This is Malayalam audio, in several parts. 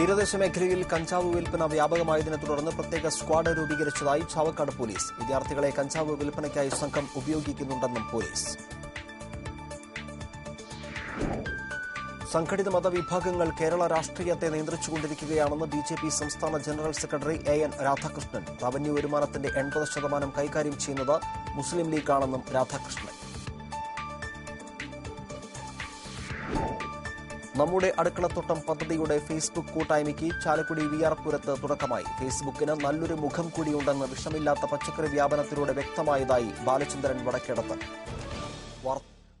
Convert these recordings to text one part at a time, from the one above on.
തീരദേശ മേഖലയിൽ കഞ്ചാവ് വിൽപ്പന വ്യാപകമായതിനെ തുടർന്ന് പ്രത്യേക സ്ക്വാഡ് രൂപീകരിച്ചതായി ചാവക്കാട് പോലീസ്. വിദ്യാർത്ഥികളെ കഞ്ചാവ് വിൽപ്പനയ്ക്കായി സംഘം ഉപയോഗിക്കുന്നുണ്ടെന്നും പോലീസ്. സംഘടിത മതവിഭാഗങ്ങൾ കേരള രാഷ്ട്രീയത്തെ നിയന്ത്രിച്ചുകൊണ്ടിരിക്കുകയാണെന്ന് ബി ജെ പി സംസ്ഥാന general secretary A N Radhakrishnan. Revenue വരുമാനത്തിന്റെ എൺപത് ശതമാനം കൈകാര്യം ചെയ്യുന്നത് മുസ്ലിം ലീഗാണെന്നും രാധാകൃഷ്ണൻ. നമ്മുടെ അടുക്കളത്തോട്ടം പദ്ധതിയുടെ ഫേസ്ബുക്ക് കൂട്ടായ്മയ്ക്ക് ചാലക്കുടി വി ആർ പുരത്ത് തുടക്കമായി. ഫേസ്ബുക്കിന് നല്ലൊരു മുഖം കൂടിയുണ്ടെന്ന് വിഷമില്ലാത്ത പച്ചക്കറി വ്യാപനത്തിലൂടെ വ്യക്തമായതായി ബാലചന്ദ്രൻ വടക്കേടത്ത്.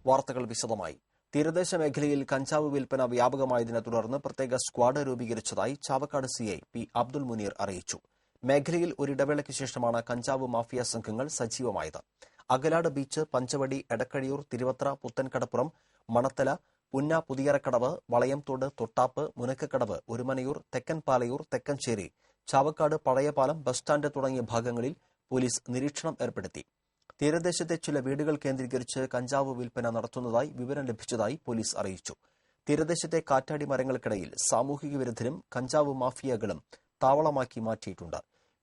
വാർത്തകൾ വിശദമായി. തീരദേശ മേഖലയിൽ കഞ്ചാവ് വിൽപ്പന വ്യാപകമായതിനെ തുടർന്ന് പ്രത്യേക സ്ക്വാഡ് രൂപീകരിച്ചതായി ചാവക്കാട് സിഐ പി അബ്ദുൽ മുനീർ അറിയിച്ചു. മേഖലയിൽ ഒരിടവേളയ്ക്ക് ശേഷമാണ് കഞ്ചാവ് മാഫിയ സംഘങ്ങൾ സജീവമായത്. Akalad beach Panchavadi Edakkazhiyur Thiruvathra Puthenkadappuram Manathala Punna Puthiyarakkadavu Valayamthodu Thottappu Munakkakkadavu Orumanayur Thekkan Palayur Thekkancheri Chavakkad Pazhayapalam bus stand തുടങ്ങിയ ഭാഗങ്ങളിൽ പോലീസ് നിരീക്ഷണം ഏർപ്പെടുത്തി. തീരദേശത്തെ ചില വീടുകൾ കേന്ദ്രീകരിച്ച് കഞ്ചാവ് വിൽപ്പന നടത്തുന്നതായി വിവരം ലഭിച്ചതായി പോലീസ് അറിയിച്ചു. തീരദേശത്തെ കാറ്റാടി മരങ്ങൾക്കിടയിൽ സാമൂഹിക വിരുദ്ധരും കഞ്ചാവ് മാഫിയകളും താവളമാക്കി മാറ്റിയിട്ടുണ്ട്.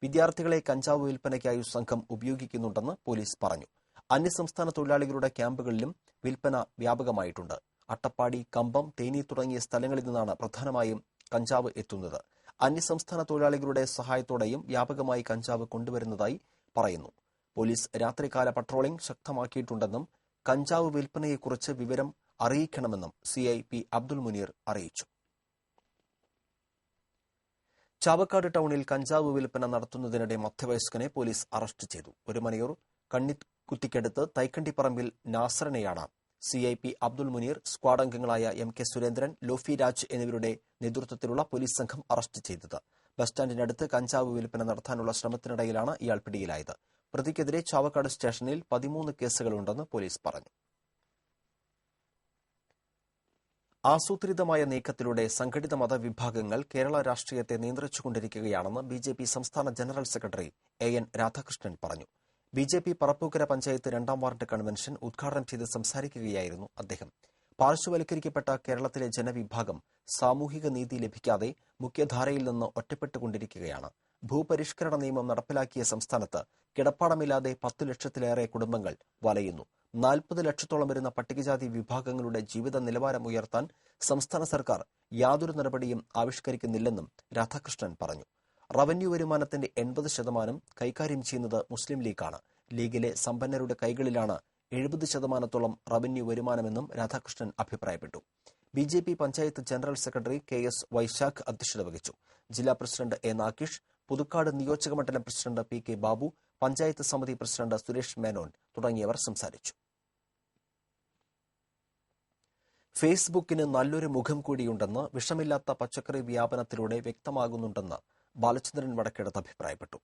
വിദ്യാർത്ഥികളെ കഞ്ചാവ് വിൽപ്പനയ്ക്കായി സംഘം ഉപയോഗിക്കുന്നുണ്ടെന്ന് പോലീസ് പറഞ്ഞു. അന്യസംസ്ഥാന തൊഴിലാളികളുടെ ക്യാമ്പുകളിലും വിൽപ്പന വ്യാപകമായിട്ടുണ്ട്. അട്ടപ്പാടി കമ്പം തേനി തുടങ്ങിയ സ്ഥലങ്ങളിൽ നിന്നാണ് പ്രധാനമായും കഞ്ചാവ് എത്തുന്നത്. അന്യസംസ്ഥാന തൊഴിലാളികളുടെ സഹായത്തോടെയും വ്യാപകമായി കഞ്ചാവ് കൊണ്ടുവരുന്നതായി പറയുന്നു. പോലീസ് രാത്രികാല പട്രോളിംഗ് ശക്തമാക്കിയിട്ടുണ്ടെന്നും കഞ്ചാവ് വിൽപ്പനയെക്കുറിച്ച് വിവരം അറിയിക്കണമെന്നും സിഐ പി അബ്ദുൽ മുനീർ അറിയിച്ചു. ചാവക്കാട് ടൌണിൽ കഞ്ചാവ് വിൽപ്പന നടത്തുന്നതിനിടെ മധ്യവയസ്കനെ പോലീസ് അറസ്റ്റ് ചെയ്തു. ഒരു മണിയൂർ കണ്ണിക്കുത്തിക്കടുത്ത് തൈക്കണ്ടിപ്പറമ്പിൽ നാസറിനെയാണ് CI P Abdul Muneer squad അംഗങ്ങളായ എം കെ സുരേന്ദ്രൻ ലോഫി രാജ് എന്നിവരുടെ നേതൃത്വത്തിലുള്ള പോലീസ് സംഘം അറസ്റ്റ് ചെയ്തത്. ബസ് സ്റ്റാൻഡിനടുത്ത് കഞ്ചാവ് വിൽപ്പന നടത്താനുള്ള ശ്രമത്തിനിടയിലാണ് ഇയാൾ പിടിയിലായത്. പ്രതിക്കെതിരെ ചാവക്കാട് സ്റ്റേഷനിൽ പതിമൂന്ന് കേസുകളുണ്ടെന്ന് പോലീസ് പറഞ്ഞു. ആസൂത്രിതമായ നീക്കത്തിലൂടെ സംഘടിത മതവിഭാഗങ്ങൾ കേരള രാഷ്ട്രീയത്തെ നിയന്ത്രിച്ചുകൊണ്ടിരിക്കുകയാണെന്ന് ബി ജെ പി സംസ്ഥാന general secretary A N Radhakrishnan പറഞ്ഞു. B J P Parappukkara panchayat രണ്ടാം വാർഡ് കൺവെൻഷൻ ഉദ്ഘാടനം ചെയ്ത് സംസാരിക്കുകയായിരുന്നു അദ്ദേഹം. പാർശ്വവൽക്കരിക്കപ്പെട്ട കേരളത്തിലെ ജനവിഭാഗം സാമൂഹിക നീതി ലഭിക്കാതെ മുഖ്യധാരയിൽ നിന്ന് ഒറ്റപ്പെട്ടുകൊണ്ടിരിക്കുകയാണ്. ഭൂപരിഷ്കരണ നിയമം നടപ്പിലാക്കിയ സംസ്ഥാനത്ത് കിടപ്പാടമില്ലാതെ പത്തു ലക്ഷത്തിലേറെ കുടുംബങ്ങൾ വലയുന്നു. നാൽപ്പത് ലക്ഷത്തോളം വരുന്ന പട്ടികജാതി വിഭാഗങ്ങളുടെ ജീവിത നിലവാരം ഉയർത്താൻ സംസ്ഥാന സർക്കാർ യാതൊരു നടപടിയും ആവിഷ്കരിക്കുന്നില്ലെന്നും രാധാകൃഷ്ണൻ പറഞ്ഞു. റവന്യൂ വരുമാനത്തിന്റെ എൺപത് ശതമാനം കൈകാര്യം ചെയ്യുന്നത് മുസ്ലിം ലീഗാണ്. ലീഗിലെ സമ്പന്നരുടെ കൈകളിലാണ് എഴുപത് ശതമാനത്തോളം റവന്യൂ വരുമാനമെന്നും രാധാകൃഷ്ണൻ അഭിപ്രായപ്പെട്ടു. B J P panchayat general secretary K S Vaisakh അധ്യക്ഷത വഹിച്ചു. ജില്ലാ പ്രസിഡന്റ് എ നാഗേഷ് പുതുക്കാട് നിയോജക മണ്ഡലം president P K Babu panchayat സമിതി പ്രസിഡന്റ് സുരേഷ് മേനോൻ തുടങ്ങിയവർ സംസാരിച്ചു. ഫേസ്ബുക്കിന് നല്ലൊരു മുഖം കൂടിയുണ്ടെന്ന് വിഷമില്ലാത്ത പച്ചക്കറി വ്യാപനത്തിലൂടെ വ്യക്തമാകുന്നുണ്ടെന്ന് ബാലചന്ദ്രൻ വടക്കിടത്ത് അഭിപ്രായപ്പെട്ടു.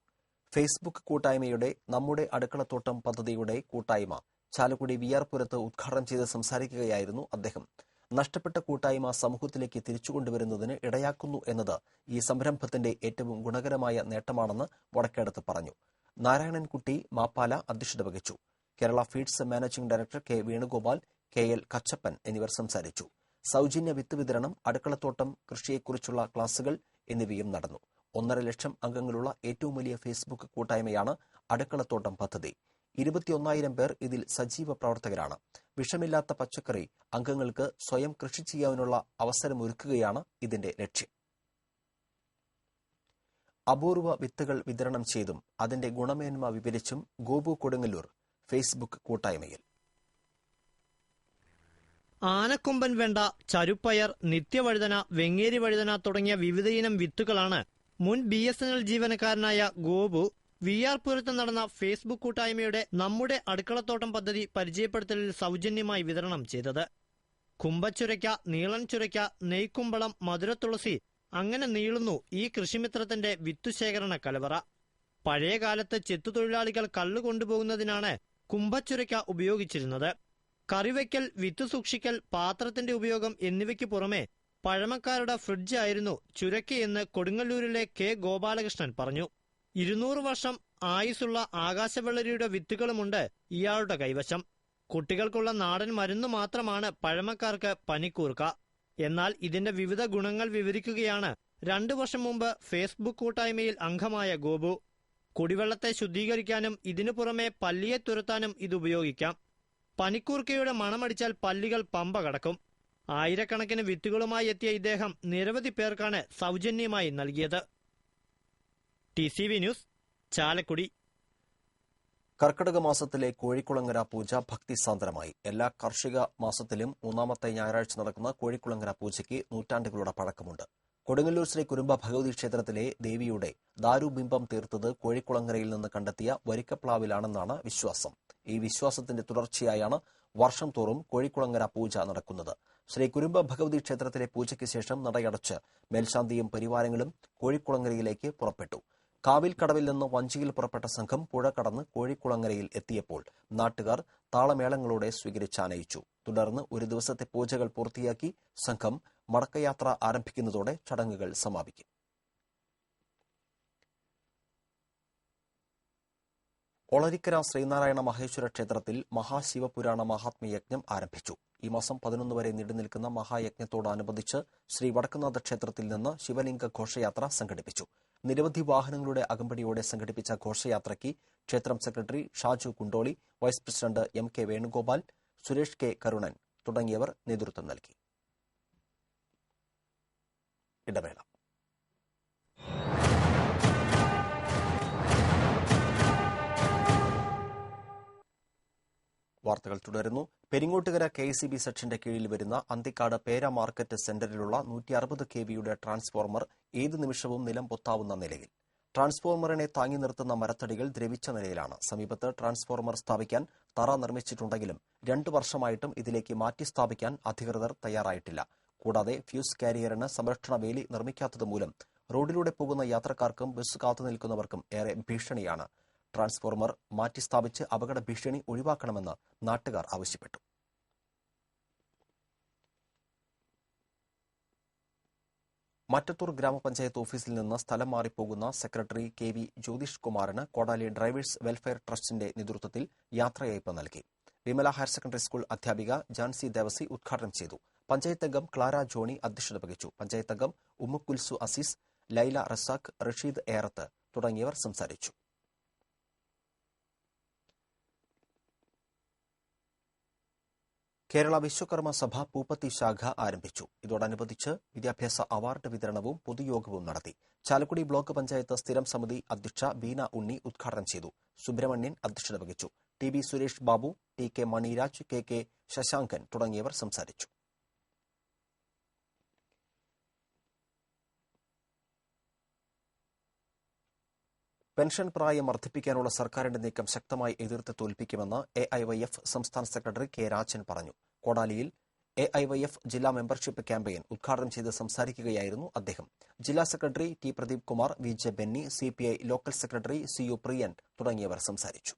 ഫേസ്ബുക്ക് കൂട്ടായ്മയുടെ നമ്മുടെ അടുക്കളത്തോട്ടം പദ്ധതിയുടെ കൂട്ടായ്മ ചാലക്കുടി വി ആർ പുരത്ത് ഉദ്ഘാടനം ചെയ്ത് സംസാരിക്കുകയായിരുന്നു അദ്ദേഹം. നഷ്ടപ്പെട്ട കൂട്ടായ്മ സമൂഹത്തിലേക്ക് തിരിച്ചുകൊണ്ടുവരുന്നതിന് ഇടയാക്കുന്നു എന്നത് ഈ സംരംഭത്തിന്റെ ഏറ്റവും ഗുണകരമായ നേട്ടമാണെന്ന് വടക്കേടത്ത് പറഞ്ഞു. നാരായണൻകുട്ടി മാപ്പാല അധ്യക്ഷത വഹിച്ചു. Kerala feeds managing director K Venugopal K L Kachappan എന്നിവർ സംസാരിച്ചു. സൗജന്യ വിത്ത് വിതരണം അടുക്കളത്തോട്ടം കൃഷിയെക്കുറിച്ചുള്ള ക്ലാസുകൾ എന്നിവയും നടന്നു. ഒന്നര ലക്ഷം അംഗങ്ങളുള്ള ഏറ്റവും വലിയ ഫേസ്ബുക്ക് കൂട്ടായ്മയാണ് അടുക്കളത്തോട്ടം പദ്ധതി. ഇരുപത്തിയൊന്നായിരം പേർ ഇതിൽ സജീവ പ്രവർത്തകരാണ്. വിഷമില്ലാത്ത പച്ചക്കറി അംഗങ്ങൾക്ക് സ്വയം കൃഷി ചെയ്യാനുള്ള അവസരമൊരുക്കുകയാണ് ഇതിന്റെ ലക്ഷ്യം. അപൂർവ വിത്തുകൾ വിതരണം ചെയ്തും അതിന്റെ ഗുണമേന്മ വിവരിച്ചും ഗോപു കൊടുങ്ങല്ലൂർ ഫേസ്ബുക്ക് കൂട്ടായ്മയിൽ. ആനക്കൊമ്പൻ വെണ്ട ചരുപ്പയർ നിത്യവഴുതന വെങ്ങേരി വഴുതന തുടങ്ങിയ വിവിധയിനം വിത്തുകളാണ് മുൻ ബി എസ് എൻ എൽ ജീവനക്കാരനായ ഗോപു വി ആർ പുരത്ത് നടന്ന ഫേസ്ബുക്ക് കൂട്ടായ്മയുടെ നമ്മുടെ അടുക്കളത്തോട്ടം പദ്ധതി പരിചയപ്പെടുത്തലിൽ സൗജന്യമായി വിതരണം ചെയ്തത്. കുമ്പച്ചുരയ്ക്ക നീളൻ ചുരയ്ക്ക നെയ്ക്കുമ്പളം മധുരത്തുളസി അങ്ങനെ നീളുന്നു ഈ കൃഷിമിത്രത്തിന്റെ വിത്തുശേഖരണ കലവറ. പഴയകാലത്ത് ചെത്തുതൊഴിലാളികൾ കള്ളു കൊണ്ടുപോകുന്നതിനാണ് കുമ്പച്ചുരയ്ക്ക ഉപയോഗിച്ചിരുന്നത്. കറിവയ്ക്കൽ വിത്ത് സൂക്ഷിക്കൽ പാത്രത്തിന്റെ ഉപയോഗം എന്നിവയ്ക്ക് പുറമെ പഴമക്കാരുടെ ഫ്രിഡ്ജ് ആയിരുന്നു ചുരക്കിയെന്ന് കൊടുങ്ങല്ലൂരിലെ കെ ഗോപാലകൃഷ്ണൻ പറഞ്ഞു. ഇരുന്നൂറ് വർഷം ആയുസുള്ള ആകാശവെള്ളരിയുടെ വിത്തുകളുമുണ്ട് ഇയാളുടെ കൈവശം. കുട്ടികൾക്കുള്ള നാടൻ മരുന്ന് മാത്രമാണ് പഴമക്കാർക്ക് പനിക്കൂർക്ക. എന്നാൽ ഇതിന്റെ വിവിധ ഗുണങ്ങൾ വിവരിക്കുകയാണ് രണ്ടു വർഷം മുമ്പ് ഫേസ്ബുക്ക് കൂട്ടായ്മയിൽ അംഗമായ ഗോപു. കുടിവെള്ളത്തെ ശുദ്ധീകരിക്കാനും ഇതിനു പുറമെ പല്ലിയെ തുരത്താനും ഇത് ഉപയോഗിക്കാം. പനിക്കൂർക്കയുടെ മണമടിച്ചാൽ പല്ലികൾ പമ്പ കടക്കും. ആയിരക്കണക്കിന് വിത്തുകളുമായി എത്തിയ ഇദ്ദേഹം നിരവധി പേർക്കാണ് സൗജന്യമായി നൽകിയത്. T C V news Chalakudy. കർക്കിടക മാസത്തിലെ കോഴിക്കുളങ്ങര പൂജ ഭക്തിസാന്ദ്രമായി. എല്ലാ കാർഷിക മാസത്തിലും മൂന്നാമത്തെ ഞായറാഴ്ച നടക്കുന്ന കോഴിക്കുളങ്ങര പൂജയ്ക്ക് നൂറ്റാണ്ടുകളുടെ പഴക്കമുണ്ട്. കൊടുങ്ങല്ലൂർ ശ്രീ കുരുമ്പ ഭഗവതി ക്ഷേത്രത്തിലെ ദേവിയുടെ ദാരുബിംബം തീർത്തത് കോഴിക്കുളങ്ങരയിൽ നിന്ന് കണ്ടെത്തിയ വരിക്കപ്ലാവിലാണെന്നാണ് വിശ്വാസം. ഈ വിശ്വാസത്തിന്റെ തുടർച്ചയായാണ് വർഷം തോറും കോഴിക്കുളങ്ങര പൂജ നടക്കുന്നത്. ശ്രീ കുരുമ്പ ഭഗവതി ക്ഷേത്രത്തിലെ പൂജയ്ക്ക് ശേഷം നടയടച്ച് മേൽശാന്തിയും പരിവാരങ്ങളും കോഴിക്കുളങ്ങരയിലേക്ക് പുറപ്പെട്ടു. കാവിൽ കടവിൽ നിന്ന് വഞ്ചിയിൽ പുറപ്പെട്ട സംഘം പുഴ കടന്ന് കോഴിക്കുളങ്ങരയിൽ എത്തിയപ്പോൾ നാട്ടുകാർ താളമേളങ്ങളോടെ സ്വീകരിച്ചാനയിച്ചു തുടർന്ന് ഒരു ദിവസത്തെ പൂജകൾ പൂർത്തിയാക്കി സംഘം മടക്കയാത്ര ആരംഭിക്കുന്നതോടെ ചടങ്ങുകൾ സമാപിക്കും. ഒളരിക്കര ശ്രീനാരായണ മഹേശ്വര ക്ഷേത്രത്തിൽ മഹാശിവപുരാണ മഹാത്മ്യയജ്ഞം ആരംഭിച്ചു. ഈ മാസം പതിനൊന്ന് വരെ നീണ്ടുനിൽക്കുന്ന മഹായജ്ഞത്തോടനുബന്ധിച്ച് ശ്രീ വടക്കുന്നാഥ ക്ഷേത്രത്തിൽ നിന്ന് ശിവലിംഗ ഘോഷയാത്ര സംഘടിപ്പിച്ചു. നിരവധി വാഹനങ്ങളുടെ അകമ്പടിയോടെ സംഘടിപ്പിച്ച ഘോഷയാത്രയ്ക്ക് ക്ഷേത്രം secretary Shaju Kundoli vice president M K Venugopal Suresh K Karunan തുടങ്ങിയവർ നേതൃത്വം നൽകി. ഇടവേള. വാർത്തകൾ തുടരുന്നു. പെരിങ്ങോട്ടുകര കെ സി ബി സെക്ഷന്റെ കീഴിൽ വരുന്ന അന്തിക്കാട് പേര മാർക്കറ്റ് സെന്ററിലുള്ള നൂറ്റി അറുപത് കെ വിയുടെ ട്രാൻസ്ഫോർമർ ഏത് നിമിഷവും നിലം പൊത്താവുന്ന നിലയിൽ. ട്രാൻസ്ഫോർമറിനെ താങ്ങി നിർത്തുന്ന മരത്തടികൾ ദ്രവിച്ച നിലയിലാണ്. സമീപത്ത് ട്രാൻസ്ഫോർമർ സ്ഥാപിക്കാൻ തറ നിർമ്മിച്ചിട്ടുണ്ടെങ്കിലും രണ്ടു വർഷമായിട്ടും ഇതിലേക്ക് മാറ്റി സ്ഥാപിക്കാൻ അധികൃതർ തയ്യാറായിട്ടില്ല. കൂടാതെ ഫ്യൂസ് കാരിയറിന് സംരക്ഷണ വേലി നിർമ്മിക്കാത്തതുമൂലം റോഡിലൂടെ പോകുന്ന യാത്രക്കാർക്കും ബസ് കാത്തുനിൽക്കുന്നവർക്കും ഏറെ ഭീഷണിയാണ്. ട്രാൻസ്ഫോർമർ മാറ്റിസ്ഥാപിച്ച് അപകട ഭീഷണി ഒഴിവാക്കണമെന്ന് നാട്ടുകാർ ആവശ്യപ്പെട്ടു. മറ്റത്തൂർ ഗ്രാമപഞ്ചായത്ത് ഓഫീസിൽ നിന്ന് സ്ഥലം മാറിപ്പോകുന്ന സെക്രട്ടറി കെ വി ജ്യോതിഷ് കുമാറിന് കോടാലി ഡ്രൈവേഴ്സ് വെൽഫെയർ ട്രസ്റ്റിന്റെ നേതൃത്വത്തിൽ യാത്രയയപ്പ് നൽകി. വിമല ഹയർ സെക്കൻഡറി സ്കൂൾ അധ്യാപിക ജാൻസി ദേവസി ഉദ്ഘാടനം ചെയ്തു. പഞ്ചായത്ത് അംഗം ക്ലാര ജോണി അധ്യക്ഷത വഹിച്ചു. പഞ്ചായത്ത് അംഗം ഉമ്മുക്കുൽസു അസീസ് ലൈല റസാഖ് റഷീദ് ഏറത്ത് തുടങ്ങിയവർ സംസാരിച്ചു. കേരള വിശ്വകർമ്മ സഭ പൂപ്പത്തി ശാഖ ആരംഭിച്ചു. ഇതോടനുബന്ധിച്ച് വിദ്യാഭ്യാസ അവാർഡ് വിതരണവും പൊതുയോഗവും നടത്തി. ചാലക്കുടി ബ്ലോക്ക് പഞ്ചായത്ത് സ്ഥിരം സമിതി അധ്യക്ഷ ബീന ഉണ്ണി ഉദ്ഘാടനം ചെയ്തു. സുബ്രഹ്മണ്യൻ അധ്യക്ഷത വഹിച്ചു. T B Suresh Babu T K Maniraj K K Sasankan തുടങ്ങിയവർ സംസാരിച്ചു. പെൻഷൻ പ്രായം വർദ്ധിപ്പിക്കാനുള്ള സർക്കാരിന്റെ നീക്കം ശക്തമായി എതിർത്ത് തോൽപ്പിക്കുമെന്ന് എ ഐ വൈ എഫ് സംസ്ഥാന സെക്രട്ടറി കെ രാജൻ പറഞ്ഞു. കോടാലിയിൽ എ ഐ വൈ എഫ് ജില്ലാ മെമ്പർഷിപ്പ് ക്യാമ്പയിൻ ഉദ്ഘാടനം ചെയ്ത് സംസാരിക്കുകയായിരുന്നു അദ്ദേഹം. ജില്ലാ secretary T Pradeep Kumar V J Benny C P I local secretary C U Priyan തുടങ്ങിയവർ സംസാരിച്ചു.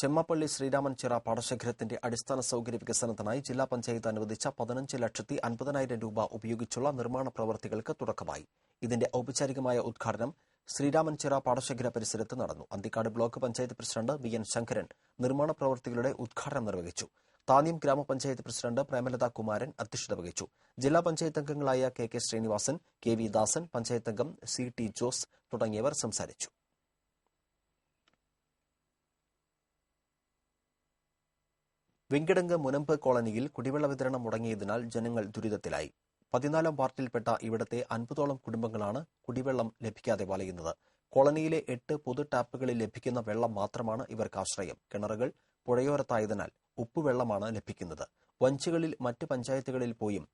ചെമ്മപ്പള്ളി ശ്രീരാമൻ ചിറ പാടശേഖരത്തിന്റെ അടിസ്ഥാന സൌകര്യ വികസനത്തിനായി ജില്ലാ പഞ്ചായത്ത് അനുവദിച്ച പതിനഞ്ച് ലക്ഷത്തി അൻപതിനായിരം രൂപ ഉപയോഗിച്ചുള്ള നിർമ്മാണ പ്രവൃത്തികൾക്ക് തുടക്കമായി. ഇതിന്റെ ഔപചാരികമായ ഉദ്ഘാടനം ശ്രീരാമൻ ചിറ പാടശേഖര പരിസരത്ത് നടന്നു. Anthikad block panchayat president V N Sankaran നിർമ്മാണ പ്രവൃത്തികളുടെ ഉദ്ഘാടനം നിർവഹിച്ചു. താന്യം ഗ്രാമപഞ്ചായത്ത് പ്രസിഡന്റ് പ്രേമലത കുമാരൻ അധ്യക്ഷത വഹിച്ചു. ജില്ലാ പഞ്ചായത്ത് അംഗങ്ങളായ K K Sreenivasan K V Dasan panchayat അംഗം സി ടി ജോസ് തുടങ്ങിയവർ സംസാരിച്ചു. വെങ്കിടങ്ക് മുനമ്പ് കോളനിയിൽ കുടിവെള്ള വിതരണം മുടങ്ങിയതിനാൽ ജനങ്ങൾ ദുരിതത്തിലായി. പതിനാലാം വാർഡിൽപ്പെട്ട ഇവിടത്തെ അൻപതോളം കുടുംബങ്ങളാണ് കുടിവെള്ളം ലഭിക്കാതെ വലയുന്നത്. കോളനിയിലെ എട്ട് പൊതു ടാപ്പുകളിൽ ലഭിക്കുന്ന വെള്ളം മാത്രമാണ് ഇവർക്ക് ആശ്രയം. കിണറുകൾ പുഴയോരത്തായതിനാൽ ഉപ്പുവെള്ളമാണ് ലഭിക്കുന്നത്. വഞ്ചികളിൽ മറ്റ് പഞ്ചായത്തുകളിൽ പോയും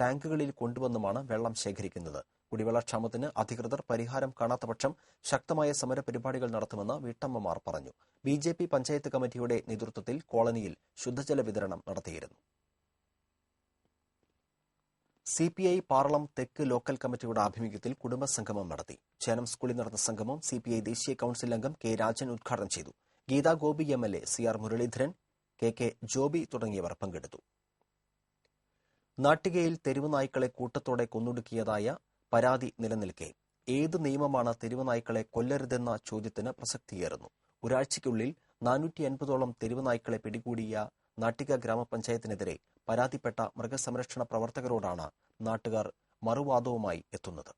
ടാങ്കുകളിൽ കൊണ്ടുവന്നുമാണ് വെള്ളം ശേഖരിക്കുന്നത്. കുടിവെള്ളക്ഷാമത്തിന് അധികൃതർ പരിഹാരം കാണാത്ത പക്ഷം ശക്തമായ സമരപരിപാടികൾ നടത്തുമെന്ന് വീട്ടമ്മമാർ പറഞ്ഞു. ബി ജെ പി പഞ്ചായത്ത് കമ്മിറ്റിയുടെ നേതൃത്വത്തിൽ കോളനിയിൽ ശുദ്ധജല വിതരണം നടത്തിയിരുന്നു. സി പി ഐ പാർളം തെക്ക് ലോക്കൽ കമ്മിറ്റിയുടെ ആഭിമുഖ്യത്തിൽ കുടുംബസംഗമം നടത്തി. ചേനം സ്കൂളിൽ നടന്ന സംഗമം സി പി ഐ ദേശീയ കൌൺസിൽ അംഗം കെ രാജൻ ഉദ്ഘാടനം ചെയ്തു. Geetha Gopi M L A C R Muraleedharan K K Joby തുടങ്ങിയവർ പങ്കെടുത്തു. നാട്ടികയിൽ തെരുവ് നായ്ക്കളെ കൂട്ടത്തോടെ കൊന്നൊടുക്കിയതായ പരാതി നിലനിൽക്കെ. ഏത് നിയമമാണ് തെരുവനായ്ക്കളെ കൊല്ലരുതെന്ന ചോദ്യത്തിന് പ്രസക്തിയേറുന്നു. ഒരാഴ്ചയ്ക്കുള്ളിൽ നാനൂറ്റി അൻപതോളം തെരുവനായ്ക്കളെ പിടികൂടിയ നാട്ടിക ഗ്രാമപഞ്ചായത്തിനെതിരെ പരാതിപ്പെട്ട മൃഗസംരക്ഷണ പ്രവർത്തകരോടാണ് നാട്ടുകാർ മറുവാദവുമായി എത്തുന്നത്.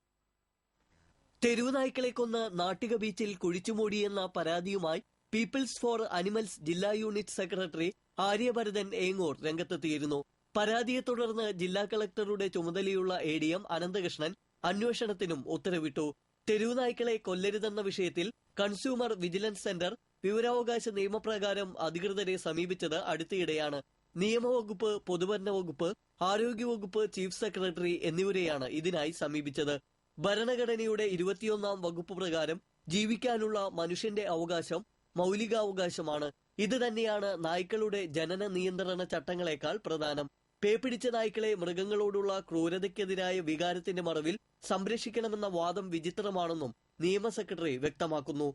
തെരുവുനായ്ക്കളെ കൊന്ന് നാട്ടിക ബീച്ചിൽ കുഴിച്ചുമൂടിയെന്ന പരാതിയുമായി പീപ്പിൾസ് ഫോർ അനിമൽസ് ജില്ലാ യൂണിറ്റ് സെക്രട്ടറി ആര്യഭരതൻ ഏങ്ങൂർ രംഗത്തെത്തിയിരുന്നു. പരാതിയെ തുടർന്ന് ജില്ലാ കളക്ടറുടെ ചുമതലയുള്ള എ ഡി എം അനന്തകൃഷ്ണൻ അന്വേഷണത്തിനും ഉത്തരവിട്ടു. തെരുവുനായ്ക്കളെ കൊല്ലരുതെന്ന വിഷയത്തിൽ കൺസ്യൂമർ വിജിലൻസ് സെന്റർ വിവരാവകാശ നിയമപ്രകാരം അധികൃതരെ സമീപിച്ചത് അടുത്തിടെയാണ്. നിയമവകുപ്പ് പൊതുഭരണ വകുപ്പ് ആരോഗ്യവകുപ്പ് ചീഫ് സെക്രട്ടറി എന്നിവരെയാണ് ഇതിനായി സമീപിച്ചത്. ഭരണഘടനയുടെ ഇരുപത്തിയൊന്നാം വകുപ്പ് പ്രകാരം ജീവിക്കാനുള്ള മനുഷ്യന്റെ അവകാശം മൗലികാവകാശമാണ്. ഇത് തന്നെയാണ് നായ്ക്കളുടെ ജനന നിയന്ത്രണ ചട്ടങ്ങളെക്കാൾ പ്രധാനം. പേപ്പിടിച്ച നായ്ക്കളെ മൃഗങ്ങളോടുള്ള ക്രൂരതയ്ക്കെതിരായ വികാരത്തിന്റെ മറവിൽ സംരക്ഷിക്കണമെന്ന വാദം വിചിത്രമാണെന്നും നിയമ സെക്രട്ടറി വ്യക്തമാക്കുന്നു.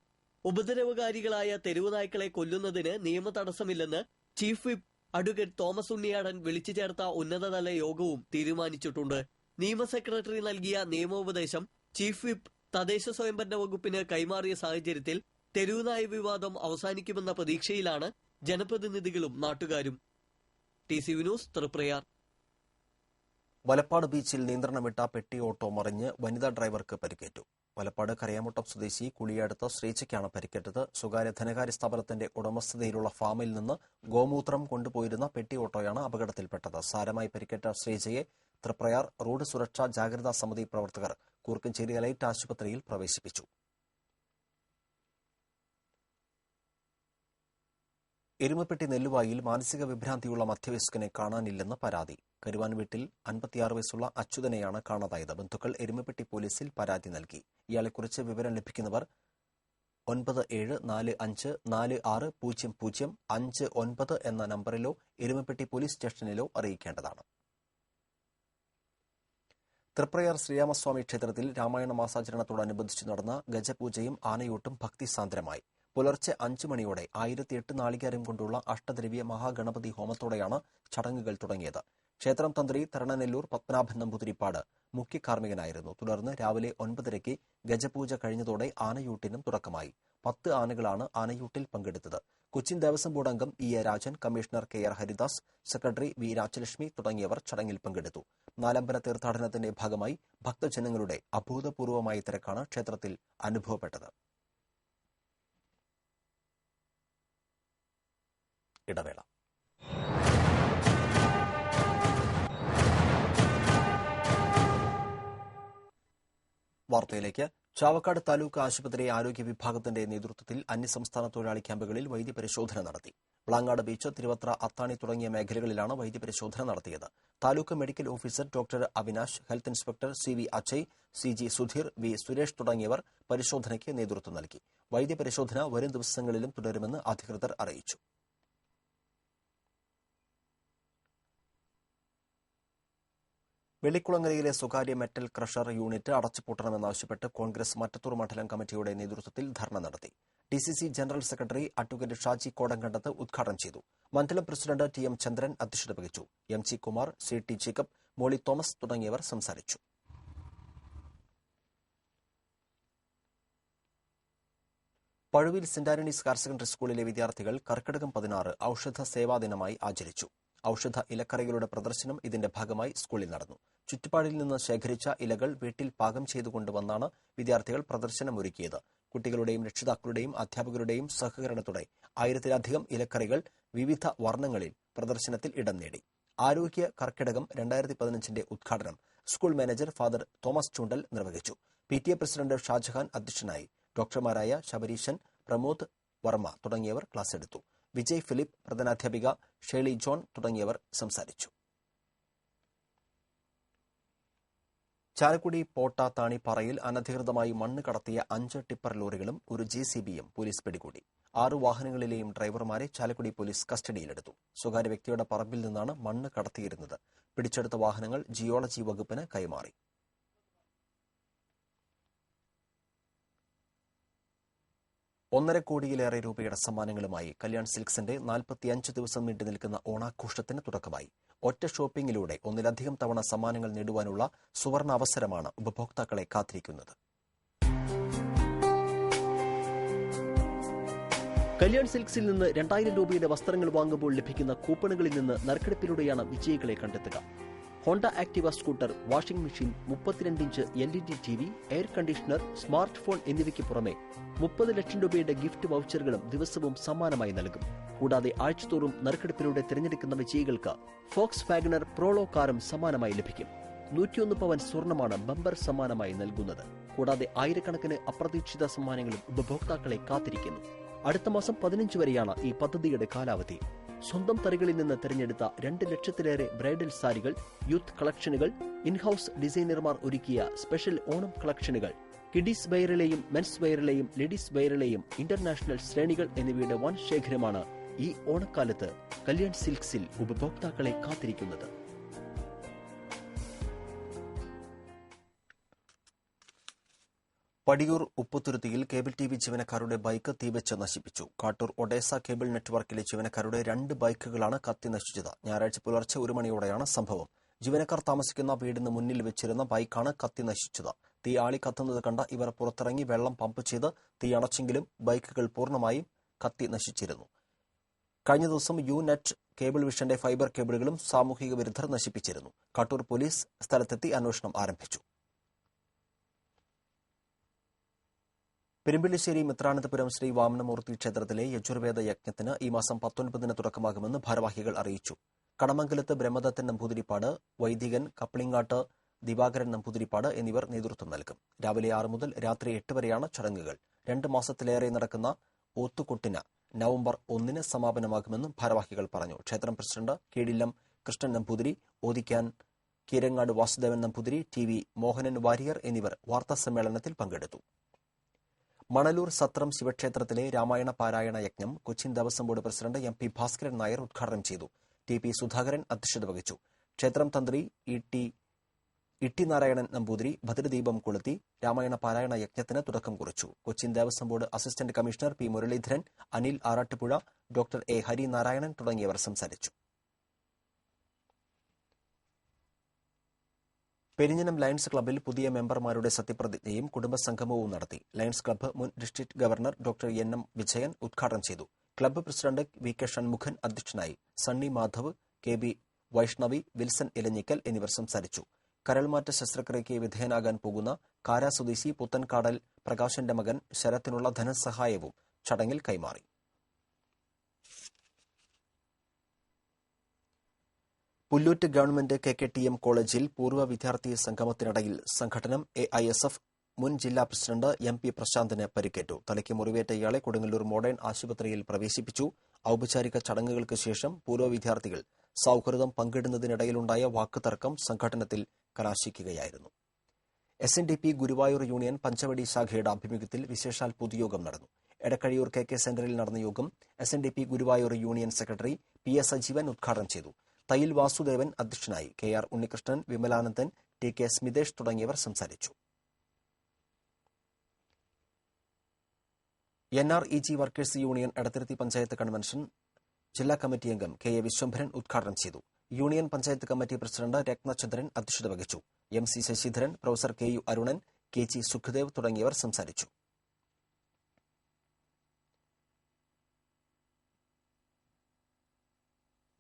ഉപദ്രവകാരികളായ തെരുവു നായ്ക്കളെ കൊല്ലുന്നതിന് നിയമ തടസ്സമില്ലെന്ന് chief whip advocate Thomas Unniyadan വിളിച്ചു ചേർത്ത ഉന്നതതല യോഗവും തീരുമാനിച്ചിട്ടുണ്ട്. നിയമ സെക്രട്ടറി നൽകിയ നിയമോപദേശം ചീഫ് വിപ്പ് തദ്ദേശ സ്വയംഭരണ വകുപ്പിന് കൈമാറിയ സാഹചര്യത്തിൽ തെരുവുനായ വിവാദം അവസാനിക്കുമെന്ന പ്രതീക്ഷയിലാണ് ജനപ്രതിനിധികളും നാട്ടുകാരും. T C news Thriprayar. Valappad ബീച്ചിൽ നിയന്ത്രണം വിട്ട പെട്ടി ഓട്ടോ മറിഞ്ഞ് വനിതാ ഡ്രൈവർക്ക് പരിക്കേറ്റു. വലപ്പാട് കരയാമുട്ടം സ്വദേശി കുളിയടുത്ത ശ്രീച്ചയ്ക്കാണ് പരിക്കേറ്റത്. സ്വകാര്യ ധനകാര്യ സ്ഥാപനത്തിന്റെ ഉടമസ്ഥതയിലുള്ള ഫാമിൽ നിന്ന് ഗോമൂത്രം കൊണ്ടുപോയിരുന്ന പെട്ടി ഓട്ടോയാണ് അപകടത്തിൽപ്പെട്ടത്. സാരമായി പരിക്കേറ്റ ശ്രീജയെ തൃപ്രയാർ റോഡ് സുരക്ഷാ ജാഗ്രതാ സമിതി പ്രവർത്തകർ കൂർക്കഞ്ചേരി ലൈറ്റ് ആശുപത്രിയിൽ പ്രവേശിപ്പിച്ചു. എരുമപ്പെട്ടി നെല്ലുവായിൽ മാനസിക വിഭ്രാന്തിയുള്ള മധ്യവയസ്കനെ കാണാനില്ലെന്ന് പരാതി. കരുവാൻ വീട്ടിൽ അൻപത്തിയാറ് വയസ്സുള്ള അച്യുതനെയാണ് കാണാതായത്. ബന്ധുക്കൾ എരുമപ്പെട്ടി പോലീസിൽ പരാതി നൽകി. ഇയാളെക്കുറിച്ച് വിവരം ലഭിക്കുന്നവർ ഒൻപത് ഏഴ് നാല് അഞ്ച് നാല് ആറ് പൂജ്യം പൂജ്യം അഞ്ച് ഒൻപത് എന്ന നമ്പറിലോ എരുമപ്പെട്ടി പോലീസ് സ്റ്റേഷനിലോ അറിയിക്കേണ്ടതാണ്. തൃപ്രയാർ ശ്രീരാമസ്വാമി ക്ഷേത്രത്തിൽ രാമായണ മാസാചരണത്തോടനുബന്ധിച്ച് നടന്ന ഗജപൂജയും ആനയൂട്ടും ഭക്തിസാന്ദ്രമായി പുലർച്ചെ അഞ്ചു മണിയോടെ ആയിരത്തി എട്ട് നാളികേരം കൊണ്ടുള്ള അഷ്ടദ്രവ്യ മഹാഗണപതി ഹോമത്തോടെയാണ് ചടങ്ങുകൾ തുടങ്ങിയത്. ക്ഷേത്രം തന്ത്രി തരണനെല്ലൂർ പത്മനാഭൻ നമ്പൂതിരിപ്പാട് മുഖ്യ കാർമ്മികനായിരുന്നു തുടർന്ന് രാവിലെ ഒൻപതരയ്ക്ക് ഗജപൂജ കഴിഞ്ഞതോടെ ആനയൂട്ടിനും തുടക്കമായി. പത്ത് ആനകളാണ് ആനയൂട്ടിൽ പങ്കെടുത്തത്. കൊച്ചിൻ ദേവസ്വം ബോർഡ് അംഗം E A Rajan commissioner K R Haridas secretary V Rajalakshmi തുടങ്ങിയവർ ചടങ്ങിൽ പങ്കെടുത്തു. നാലമ്പല തീർത്ഥാടനത്തിന്റെ ഭാഗമായി ഭക്തജനങ്ങളുടെ അഭൂതപൂർവമായ തിരക്കാണ് ക്ഷേത്രത്തിൽ അനുഭവപ്പെട്ടത്. ഇടവേള. വാർത്തയിലേക്ക്. ചാവക്കാട് താലൂക്ക് ആശുപത്രി ആരോഗ്യ വിഭാഗത്തിന്റെ നേതൃത്വത്തിൽ അന്യസംസ്ഥാന തൊഴിലാളി ക്യാമ്പുകളിൽ വൈദ്യപരിശോധന നടത്തി. വിളങ്ങാട് ബീച്ച് തിരുവത്ര അത്താണി തുടങ്ങിയ മേഖലകളിലാണ് വൈദ്യപരിശോധന നടത്തിയത്. Taluk medical officer doctor Avinash health inspector C V Ajay C G Sudheer V Suresh തുടങ്ങിയവർ പരിശോധനയ്ക്ക് നേതൃത്വം നൽകി. വൈദ്യപരിശോധന വരും ദിവസങ്ങളിലും തുടരുമെന്ന് അധികൃതർ അറിയിച്ചു. വെള്ളിക്കുളങ്ങരയിലെ സ്വകാര്യ മെറ്റൽ ക്രഷർ യൂണിറ്റ് അടച്ചുപൂട്ടണമെന്നാവശ്യപ്പെട്ട് കോൺഗ്രസ് മറ്റത്തൂർ മണ്ഡലം കമ്മിറ്റിയുടെ നേതൃത്വത്തിൽ ധർണ നടത്തി. D C C general secretary advocate Shaji Kodankandath ഉദ്ഘാടനം ചെയ്തു. മണ്ഡലം പ്രസിഡന്റ് ടി എം ചന്ദ്രൻ അധ്യക്ഷത വഹിച്ചു. M G Kumar C T Jacob Molly Thomas തുടങ്ങിയവർ സംസാരിച്ചു. Pazhuvil saint Antony's higher secondary സ്കൂളിലെ വിദ്യാർത്ഥികൾ കർക്കിടകം പതിനാറ് ഔഷധ സേവാ ദിനമായി ആചരിച്ചു. ഔഷധ ഇലക്കറികളുടെ പ്രദർശനം ഇതിന്റെ ഭാഗമായി സ്കൂളിൽ നടന്നു. ചുറ്റുപാടിൽ നിന്ന് ശേഖരിച്ച ഇലകൾ വീട്ടിൽ പാകം ചെയ്തുകൊണ്ടുവന്നാണ് വിദ്യാർത്ഥികൾ പ്രദർശനമൊരുക്കിയത്. കുട്ടികളുടെയും രക്ഷിതാക്കളുടെയും അധ്യാപകരുടെയും സഹകരണത്തോടെ ആയിരത്തിലധികം ഇലക്കറികൾ വിവിധ വർണങ്ങളിൽ പ്രദർശനത്തിൽ ഇടം നേടി. ആരോഗ്യ കർക്കിടകം രണ്ടായിരത്തി പതിനഞ്ചിന്റെ ഉദ്ഘാടനം school manager father Thomas Choondal നിർവഹിച്ചു. P T A president Shajahan അധ്യക്ഷനായി. ഡോക്ടർമാരായ ശബരീശൻ പ്രമോദ് വർമ്മ തുടങ്ങിയവർ ക്ലാസ് എടുത്തു. വിജയ് ഫിലിപ്പ് പ്രധാനാധ്യാപിക ഷേളി ജോൺ തുടങ്ങിയവർ സംസാരിച്ചു. ചാലക്കുടി പോട്ട താണിപ്പാറയിൽ അനധികൃതമായി മണ്ണ് കടത്തിയ അഞ്ച് ടിപ്പർ ലോറികളും ഒരു ജെ സി ബിയും പോലീസ് പിടികൂടി. ആറു വാഹനങ്ങളിലെയും ഡ്രൈവർമാരെ ചാലക്കുടി പോലീസ് കസ്റ്റഡിയിലെടുത്തു. സ്വകാര്യ വ്യക്തിയുടെ പറമ്പിൽ നിന്നാണ് മണ്ണ് കടത്തിയിരുന്നത്. പിടിച്ചെടുത്ത വാഹനങ്ങൾ ജിയോളജി വകുപ്പിന് കൈമാറി. ഒന്നര കോടിയിലേറെ രൂപയുടെ സമ്മാനങ്ങളുമായി കല്യാൺ സിൽക്സിന്റെ നാൽപ്പത്തിയഞ്ച് ദിവസം നീണ്ടു നിൽക്കുന്ന ഓണാഘോഷത്തിന് തുടക്കമായി. ഒറ്റ ഷോപ്പിംഗിലൂടെ ഒന്നിലധികം തവണ സമ്മാനങ്ങൾ നേടുവാനുള്ള സുവർണ അവസരമാണ് ഉപഭോക്താക്കളെ കാത്തിരിക്കുന്നത്. കല്യാൺ സിൽക്സിൽ നിന്ന് രണ്ടായിരം രൂപയുടെ വസ്ത്രങ്ങൾ വാങ്ങുമ്പോൾ ലഭിക്കുന്ന കൂപ്പണുകളിൽ നിന്ന് നറുക്കെടുപ്പിലൂടെയാണ് വിജയികളെ കണ്ടെത്തുക. Honda Activa scooter washing machine മുപ്പത്തിരണ്ട് inch L E D T V air conditioner smart phone എന്നിവയ്ക്ക് പുറമെ മുപ്പത് ലക്ഷം രൂപയുടെ ഗിഫ്റ്റ് വൗച്ചറുകളും ദിവസവും സമ്മാനമായി നൽകും. കൂടാതെ ആഴ്ചതോറും നറുക്കെടുപ്പിലൂടെ തിരഞ്ഞെടുക്കുന്ന വിജയികൾക്ക് ഫോക്സ് വാഗണർ പ്രോളോ കാറും സമ്മാനമായി ലഭിക്കും. നൂറ്റിയൊന്ന് പവൻ സ്വർണമാണ് ബമ്പർ സമ്മാനമായി നൽകുന്നത്. കൂടാതെ ആയിരക്കണക്കിന് അപ്രതീക്ഷിത സമ്മാനങ്ങളും ഉപഭോക്താക്കളെ കാത്തിരിക്കുന്നു. അടുത്ത മാസം പതിനഞ്ച് വരെയാണ് ഈ പദ്ധതിയുടെ കാലാവധി. സ്വന്തം തറികളിൽ നിന്ന് തിരഞ്ഞെടുത്ത രണ്ട് ലക്ഷത്തിലേറെ ബ്രൈഡൽ സാരികൾ യൂത്ത് കളക്ഷനുകൾ ഇൻഹൌസ് ഡിസൈനർമാർ ഒരുക്കിയ സ്പെഷ്യൽ ഓണം കളക്ഷനുകൾ. കിഡീസ് വെയറിലെയും മെൻസ് വെയറിലെയും ലേഡീസ് വെയറിലെയും ഇന്റർനാഷണൽ ശ്രേണികൾ എന്നിവയുടെ വൻ ശേഖരമാണ് ഈ ഓണക്കാലത്ത് കല്യാൺ സിൽക്സിൽ ഉപഭോക്താക്കളെ കാത്തിരിക്കുന്നത്. പടിയൂർ ഉപ്പുതുരുത്തിയിൽ കേബിൾ ടി വി ജീവനക്കാരുടെ ബൈക്ക് തീവച്ച് നശിപ്പിച്ചു. കാട്ടൂർ ഒഡേസ കേബിൾ നെറ്റ്വർക്കിലെ ജീവനക്കാരുടെ രണ്ട് ബൈക്കുകളാണ് കത്തി നശിച്ചത്. ഞായറാഴ്ച പുലർച്ചെ ഒരു മണിയോടെയാണ് സംഭവം. ജീവനക്കാർ താമസിക്കുന്ന വീടിന് മുന്നിൽ വെച്ചിരുന്ന ബൈക്കാണ് കത്തി നശിച്ചത്. തീ ആളി കത്തുന്നത് കണ്ട ഇവർ പുറത്തിറങ്ങി വെള്ളം പമ്പ് ചെയ്ത് തീ അണച്ചെങ്കിലും ബൈക്കുകൾ പൂർണമായും കത്തി നശിച്ചിരുന്നു. കഴിഞ്ഞ ദിവസം യു നെറ്റ് കേബിൾ വിഷന്റെ ഫൈബർ കേബിളുകളും സാമൂഹിക വിരുദ്ധർ നശിപ്പിച്ചിരുന്നു. കാട്ടൂർ പോലീസ് സ്ഥലത്തെത്തി അന്വേഷണം ആരംഭിച്ചു. പെരുമ്പിള്ളിശ്ശേരി മിത്രാനന്തപുരം ശ്രീ വാമനമൂർത്തി ക്ഷേത്രത്തിലെ യജുർവേദ യജ്ഞത്തിന് ഈ മാസം പത്തൊൻപതിന് തുടക്കമാകുമെന്ന് ഭാരവാഹികൾ അറിയിച്ചു. കടമംഗലത്ത് ബ്രഹ്മദത്തൻ നമ്പൂതിരിപ്പാട് വൈദികൻ കപ്ലിങ്ങാട്ട് ദിവാകരൻ നമ്പൂതിരിപ്പാട് എന്നിവർ നേതൃത്വം നൽകും. രാവിലെ ആറ് മുതൽ രാത്രി എട്ട് വരെയാണ് ചടങ്ങുകൾ. രണ്ട് മാസത്തിലേറെ നടക്കുന്ന ഓത്തുകൊട്ടിന് നവംബർ ഒന്നിന് സമാപനമാകുമെന്നും ഭാരവാഹികൾ പറഞ്ഞു. ക്ഷേത്രം president Keezhillam Krishnan Namboothiri Odikkan Keerangad Vasudevan Namboothiri T V Mohanan Warrier എന്നിവർ വാർത്താ സമ്മേളനത്തിൽ പങ്കെടുത്തു. മണലൂർ സത്രം ശിവക്ഷേത്രത്തിലെ രാമായണ പാരായണ യജ്ഞം Cochin Devaswom board president M P Bhaskaran Nair ഉദ്ഘാടനം ചെയ്തു. ടി പി സുധാകരൻ അധ്യക്ഷത വഹിച്ചു. ക്ഷേത്രം തന്ത്രി ഇ ടി ഇട്ടിനാരായണൻ നമ്പൂതിരി ഭദ്രദീപം കൊളുത്തി രാമായണ പാരായണ യജ്ഞത്തിന് തുടക്കം കുറിച്ചു. Cochin Devaswom board assistant commissioner P Muraleedharan Anil Arattupuzha doctor A Harinarayanan തുടങ്ങിയവർ സംസാരിച്ചു. പെരിഞ്ഞനം ലയൺസ് ക്ലബ്ബിൽ പുതിയ മെമ്പർമാരുടെ സത്യപ്രതിജ്ഞയും കുടുംബസംഗമവും നടത്തി. ലയൺസ് ക്ലബ്ബ് മുൻ district governor doctor N M Vijayan ഉദ്ഘാടനം ചെയ്തു. Club president V K Shanmukhan അധ്യക്ഷനായി Sunny Madhav K B Vaishnavi Wilson Elanjikkal എന്നിവർ സംസാരിച്ചു. കരൾമാറ്റ ശസ്ത്രക്രിയയ്ക്ക് വിധേയനാകാൻ പോകുന്ന കാരാ സ്വദേശി പുത്തൻകാടൽ പ്രകാശന്റെ മകൻ ശരത്തിനുള്ള ധനസഹായവും ചടങ്ങിൽ കൈമാറി. Pullut government K K T M കോളേജിൽ പൂർവ വിദ്യാർത്ഥി സംഗമത്തിനിടയിൽ സംഘടനം എ ഐ എസ് എഫ് മുൻ ജില്ലാ പ്രസിഡന്റ് എം പി പ്രശാന്തിന് പരിക്കേറ്റു. തലയ്ക്ക് മുറിവേറ്റ ഇയാളെ കൊടുങ്ങല്ലൂർ മോഡേൺ ആശുപത്രിയിൽ പ്രവേശിപ്പിച്ചു. ഔപചാരിക ചടങ്ങുകൾക്ക് ശേഷം പൂർവ വിദ്യാർത്ഥികൾ സൌഹൃദം പങ്കിടുന്നതിനിടയിലുണ്ടായ വാക്കുതർക്കം സംഘടനത്തിൽ കലാശിക്കുകയായിരുന്നു. S N D P Guruvayur union Panchavadi ശാഖയുടെ ആഭിമുഖ്യത്തിൽ വിശേഷാൽ പൊതുയോഗം നടന്നു. എടക്കഴിയൂർ കെ കെ സെന്ററിൽ നടന്ന യോഗം S N D P Guruvayur union secretary P S Sajeevan ഉദ്ഘാടനം ചെയ്തു. തയ്യിൽ വാസുദേവൻ അധ്യക്ഷനായി K R Unnikrishnan Vimalanandan T K Smithesh തുടങ്ങിയവർ സംസാരിച്ചു. N R E G workers union Edathiruthi panchayat convention ജില്ലാ കമ്മിറ്റി അംഗം കെ എ വിശ്വംഭരൻ ഉദ്ഘാടനം ചെയ്തു. Union panchayat committee president Rathnachandran അധ്യക്ഷത വഹിച്ചു. M C Sasidharan professor K U Arunan K G Sukhadev തുടങ്ങിയവർ സംസാരിച്ചു.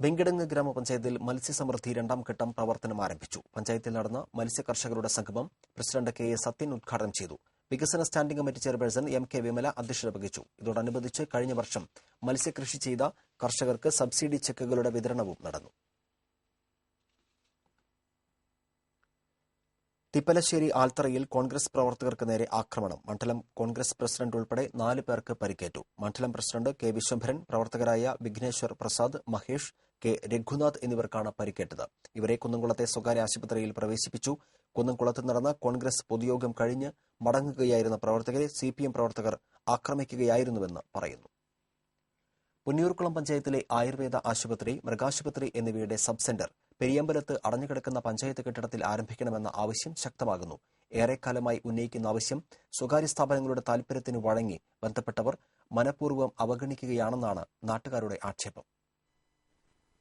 വെങ്കിടങ്ങ് ഗ്രാമപഞ്ചായത്തിൽ മത്സ്യസമൃദ്ധി രണ്ടാം ഘട്ടം പ്രവർത്തനം ആരംഭിച്ചു. പഞ്ചായത്തിൽ നടന്ന മത്സ്യ കർഷകരുടെ സംഗമം പ്രസിഡന്റ് കെ എ സത്യൻ ഉദ്ഘാടനം ചെയ്തു. വികസന standing committee chairperson M K Vimala അധ്യക്ഷത വഹിച്ചു. ഇതോടനുബന്ധിച്ച് കഴിഞ്ഞ വർഷം മത്സ്യകൃഷി ചെയ്ത കർഷകർക്ക് സബ്സിഡി ചെക്കുകളുടെ വിതരണവും നടന്നു. തിപ്പലശ്ശേരി ആൽത്തറയിൽ കോൺഗ്രസ് പ്രവർത്തകർക്ക് നേരെ ആക്രമണം. മണ്ഡലം കോൺഗ്രസ് പ്രസിഡന്റ് ഉൾപ്പെടെ നാല് പേർക്ക് പരിക്കേറ്റു. മണ്ഡലം പ്രസിഡന്റ് കെ വിശ്വംഭരൻ പ്രവർത്തകരായ വിഘ്നേശ്വർ പ്രസാദ് മഹേഷ് കെ രഘുനാഥ് എന്നിവർക്കാണ് പരിക്കേറ്റത്. ഇവരെ കുന്നംകുളത്തെ സ്വകാര്യ ആശുപത്രിയിൽ പ്രവേശിപ്പിച്ചു. കുന്നംകുളത്ത് നടന്ന കോൺഗ്രസ് പൊതുയോഗം കഴിഞ്ഞ് മടങ്ങുകയായിരുന്ന പ്രവർത്തകരെ സി പ്രവർത്തകർ ആക്രമിക്കുകയായിരുന്നുവെന്ന് പറയുന്നു. പുന്നിയൂർക്കുളം പഞ്ചായത്തിലെ ആയുർവേദ ആശുപത്രി മൃഗാശുപത്രി എന്നിവയുടെ സബ് സെന്റർ പെരിയമ്പലത്ത് അടഞ്ഞുകിടക്കുന്ന പഞ്ചായത്ത് കെട്ടിടത്തിൽ ആരംഭിക്കണമെന്ന ആവശ്യം ശക്തമാകുന്നു. ഏറെക്കാലമായി ഉന്നയിക്കുന്ന ആവശ്യം സ്വകാര്യ സ്ഥാപനങ്ങളുടെ താൽപര്യത്തിന് വഴങ്ങി ബന്ധപ്പെട്ടവർ മനഃപൂർവം അവഗണിക്കുകയാണെന്നാണ് നാട്ടുകാരുടെ ആക്ഷേപം.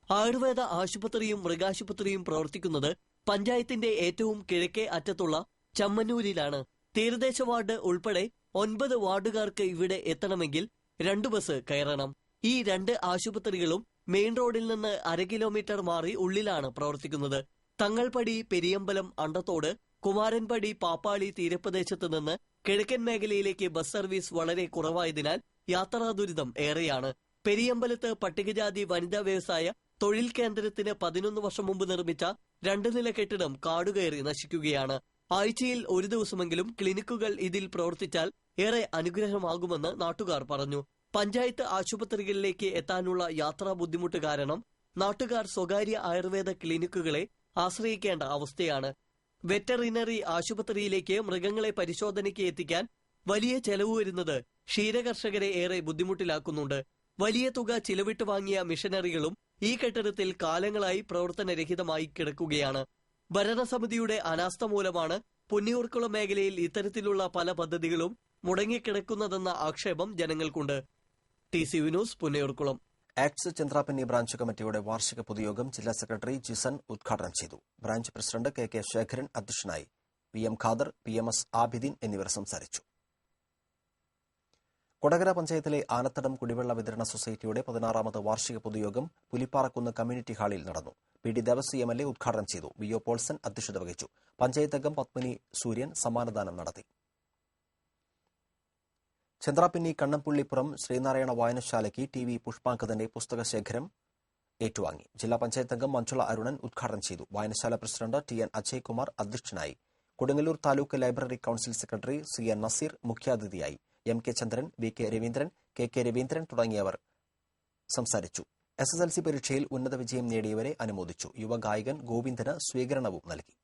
ആയുർവേദ ആശുപത്രിയും മൃഗാശുപത്രിയും പ്രവർത്തിക്കുന്നത് പഞ്ചായത്തിന്റെ ഏറ്റവും കിഴക്കേ അറ്റത്തുള്ള ചമ്മന്നൂരിലാണ് തീരദേശ വാർഡ് ഉൾപ്പെടെ ഒൻപത് വാർഡുകാർക്ക് ഇവിടെ എത്തണമെങ്കിൽ രണ്ട് ബസ് കയറണം. ഈ രണ്ട് ആശുപത്രികളും മെയിൻ റോഡിൽ നിന്ന് അര കിലോമീറ്റർ മാറി ഉള്ളിലാണ് പ്രവർത്തിക്കുന്നത്. തങ്ങൾപടി പെരിയമ്പലം അണ്ടത്തോട് കുമാരൻപടി പാപ്പാളി തീരപ്രദേശത്ത് നിന്ന് കിഴക്കൻ മേഖലയിലേക്ക് ബസ് സർവീസ് വളരെ കുറവായതിനാൽ യാത്രാ ദുരിതം ഏറെയാണ്. പെരിയമ്പലത്ത് പട്ടികജാതി വനിതാ വ്യവസായ തൊഴിൽ കേന്ദ്രത്തിന് പതിനൊന്ന് വർഷം മുമ്പ് നിർമ്മിച്ച രണ്ട് നില കെട്ടിടം കാടുകയറി നശിക്കുകയാണ്. ആഴ്ചയിൽ ഒരു ദിവസമെങ്കിലും ക്ലിനിക്കുകൾ ഇതിൽ പ്രവർത്തിച്ചാൽ ഏറെ അനുഗ്രഹമാകുമെന്ന് നാട്ടുകാർ പറഞ്ഞു. പഞ്ചായത്ത് ആശുപത്രികളിലേക്ക് എത്താനുള്ള യാത്രാ ബുദ്ധിമുട്ട് കാരണം നാട്ടുകാർ സ്വകാര്യ ആയുർവേദ ക്ലിനിക്കുകളെ ആശ്രയിക്കേണ്ട അവസ്ഥയാണ്. വെറ്ററിനറി ആശുപത്രിയിലേക്ക് മൃഗങ്ങളെ പരിശോധനയ്ക്ക് എത്തിക്കാൻ വലിയ ചെലവ് വരുന്നത് ക്ഷീരകർഷകരെ ഏറെ ബുദ്ധിമുട്ടിലാക്കുന്നുണ്ട്. വലിയ തുക ചിലവിട്ട് വാങ്ങിയ മിഷനറികളും ഈ കെട്ടിടത്തിൽ കാലങ്ങളായി പ്രവർത്തനരഹിതമായി കിടക്കുകയാണ്. ഭരണസമിതിയുടെ അനാസ്ഥ മൂലമാണ് പുന്നിയൂർക്കുളം മേഖലയിൽ ഇത്തരത്തിലുള്ള പല പദ്ധതികളും മുടങ്ങിക്കിടക്കുന്നതെന്ന ആക്ഷേപം ജനങ്ങൾക്കുണ്ട്. T C V news Punniyoorkulam. Ax Chandrappanni branch കമ്മിറ്റിയുടെ വാർഷിക പൊതുയോഗം ജില്ലാ സെക്രട്ടറി ജിസൺ ഉദ്ഘാടനം ചെയ്തു. Branch president K K Sekharan അധ്യക്ഷനായി. P M Khader P M S Abideen എന്നിവർ സംസാരിച്ചു. കൊടകര പഞ്ചായത്തിലെ ആനത്തടം കുടിവെള്ള വിതരണ സൊസൈറ്റിയുടെ പതിനാറാമത് വാർഷിക പൊതുയോഗം പുലിപ്പാറക്കുന്ന് കമ്മ്യൂണിറ്റി ഹാളിൽ നടന്നു. P D Devassy M L A ഉദ്ഘാടനം ചെയ്തു. വി ഒ പോൾസൺ അധ്യക്ഷത വഹിച്ചു. പഞ്ചായത്ത് അംഗം പത്മിനി സൂര്യൻ സമ്മാനദാനം നടത്തി. ചന്ദ്രാപിന്നി കണ്ണംപുള്ളിപ്പുറം ശ്രീനാരായണ വായനശാലയ്ക്ക് ടി വി പുഷ്പാങ്കതന്റെ പുസ്തകശേഖരം ഏറ്റുവാങ്ങി. ജില്ലാ പഞ്ചായത്ത് അംഗം മഞ്ജുള അരുണൻ ഉദ്ഘാടനം ചെയ്തു. വായനശാല പ്രസിഡന്റ് ടി എൻ അജയ്കുമാർ അധ്യക്ഷനായി. Kodungallur taluk library council secretary C N Naseer മുഖ്യാതിഥിയായി. M K Chandran V K Raveendran K K Raveendran തുടങ്ങിയവർ സംസാരിച്ചു. എസ് എസ് എൽ സി പരീക്ഷയിൽ ഉന്നത വിജയം നേടിയവരെ അനുമോദിച്ചു. യുവഗായകൻ ഗോവിന്ദന് സ്വീകരണവും നൽകി.